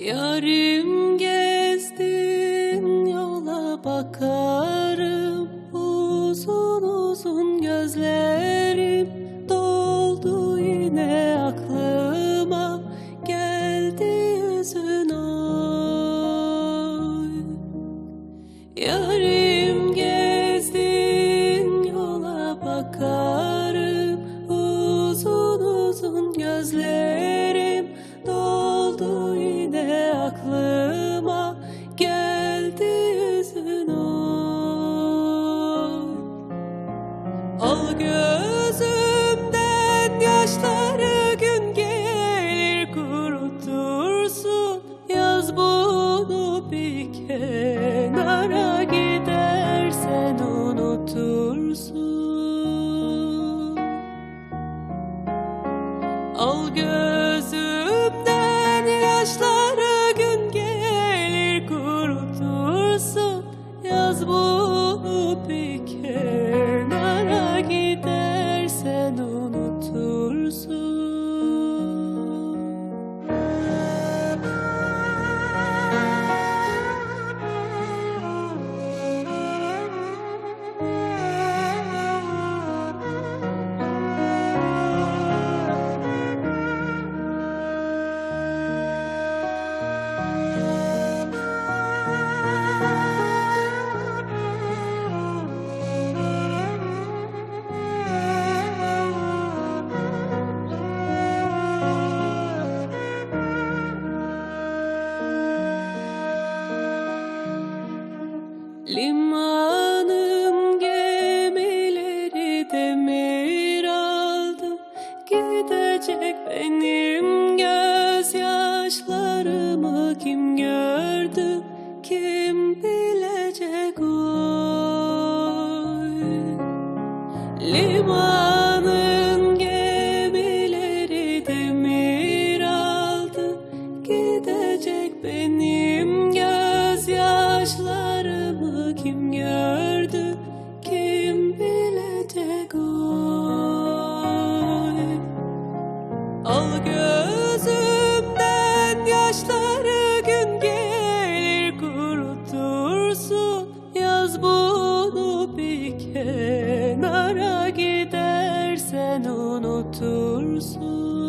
Yarim gezdim yola bakarım. Uzun uzun gözlerim doldu yine aklıma. Geldi yüzün oy Yarim gezdin yola bakarım. Uzun uzun gözlerim Al gözümden yaşları gün gelir kurutursun. Yaz bunu bir kenara gidersen unutursun. Al Limanım gemileri demir aldı. Gidecek benim gözyaşlarımı kim gördü? Kim bilecek gidersen unutursun